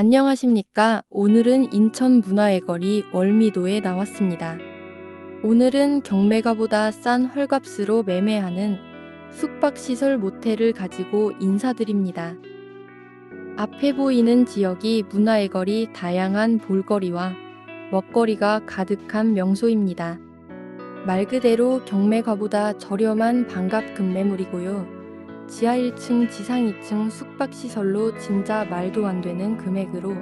안녕하십니까. 오늘은 인천 문화의 거리 월미도에 나왔습니다. 오늘은 경매가보다 싼 헐값으로 매매하는 숙박시설 모텔을 가지고 인사드립니다. 앞에 보이는 지역이 문화의 거리 다양한 볼거리와 먹거리가 가득한 명소입니다. 말 그대로 경매가보다 저렴한 반값 급매물이고요. 지하 1층, 지상 2층 숙박시설로 진짜 말도 안 되는 금액으로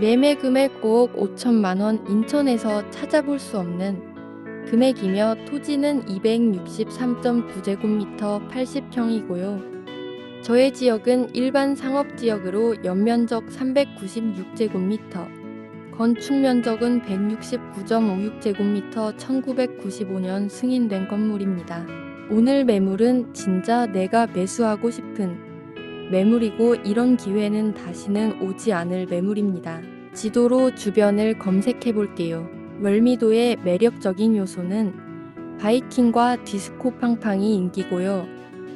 매매 금액 5억 5천만 원 인천에서 찾아볼 수 없는 금액이며 토지는 263.9제곱미터 80평이고요. 저의 지역은 일반 상업지역으로 연면적 396제곱미터, 건축 면적은 169.56제곱미터 1995년 승인된 건물입니다. 오늘 매물은 진짜 내가 매수하고 싶은 매물이고 이런 기회는 다시는 오지 않을 매물입니다. 지도로 주변을 검색해 볼게요. 월미도의 매력적인 요소는 바이킹과 디스코 팡팡이 인기고요.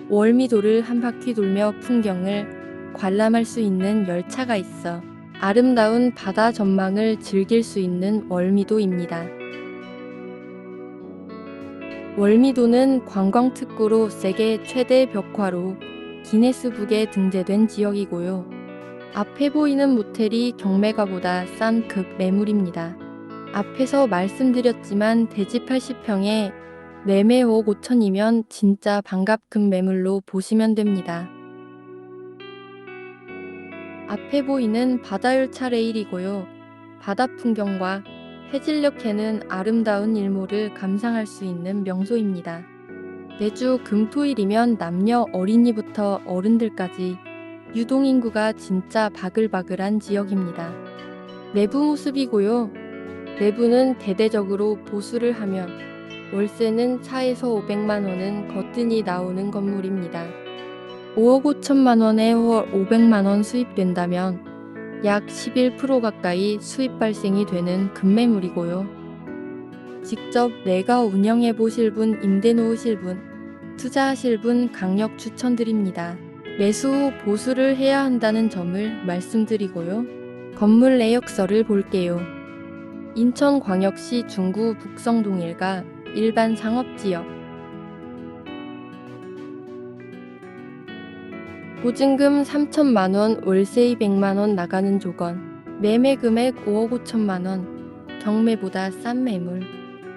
월미도를 한 바퀴 돌며 풍경을 관람할 수 있는 열차가 있어 아름다운 바다 전망을 즐길 수 있는 월미도입니다. 월미도는 관광특구로 세계 최대 벽화로 기네스북에 등재된 지역이고요. 앞에 보이는 모텔이 경매가보다 싼 급 매물입니다. 앞에서 말씀드렸지만 대지 80평에 매매 5억 5천이면 진짜 반갑 급 매물로 보시면 됩니다. 앞에 보이는 바다열차 레일이고요. 바다 풍경과 해질녘에는 아름다운 일몰을 감상할 수 있는 명소입니다. 매주 금토일이면 남녀 어린이부터 어른들까지 유동인구가 진짜 바글바글한 지역입니다. 내부 모습이고요. 내부는 대대적으로 보수를 하면 월세는 4에서 500만 원은 거뜬히 나오는 건물입니다. 5억 5천만 원에 월 500만 원 수입된다면 약 11% 가까이 수입 발생이 되는 급매물이고요. 직접 내가 운영해 보실 분, 임대 놓으실 분, 투자하실 분 강력 추천드립니다. 매수 후 보수를 해야 한다는 점을 말씀드리고요. 건물 내역서를 볼게요. 인천광역시 중구 북성동 일가 일반 상업지역 보증금 3천만 원, 월세 200만 원 나가는 조건. 매매 금액 5억 5천만 원. 경매보다 싼 매물.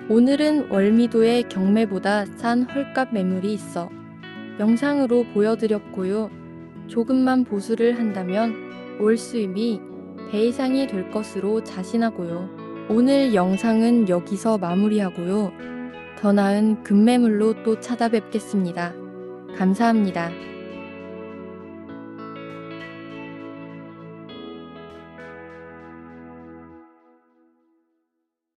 오늘은 월미도에 경매보다 싼 헐값 매물이 있어 영상으로 보여드렸고요. 조금만 보수를 한다면 월 수입이 배 이상이 될 것으로 자신하고요. 오늘 영상은 여기서 마무리하고요. 더 나은 급매물로 또 찾아뵙겠습니다. 감사합니다.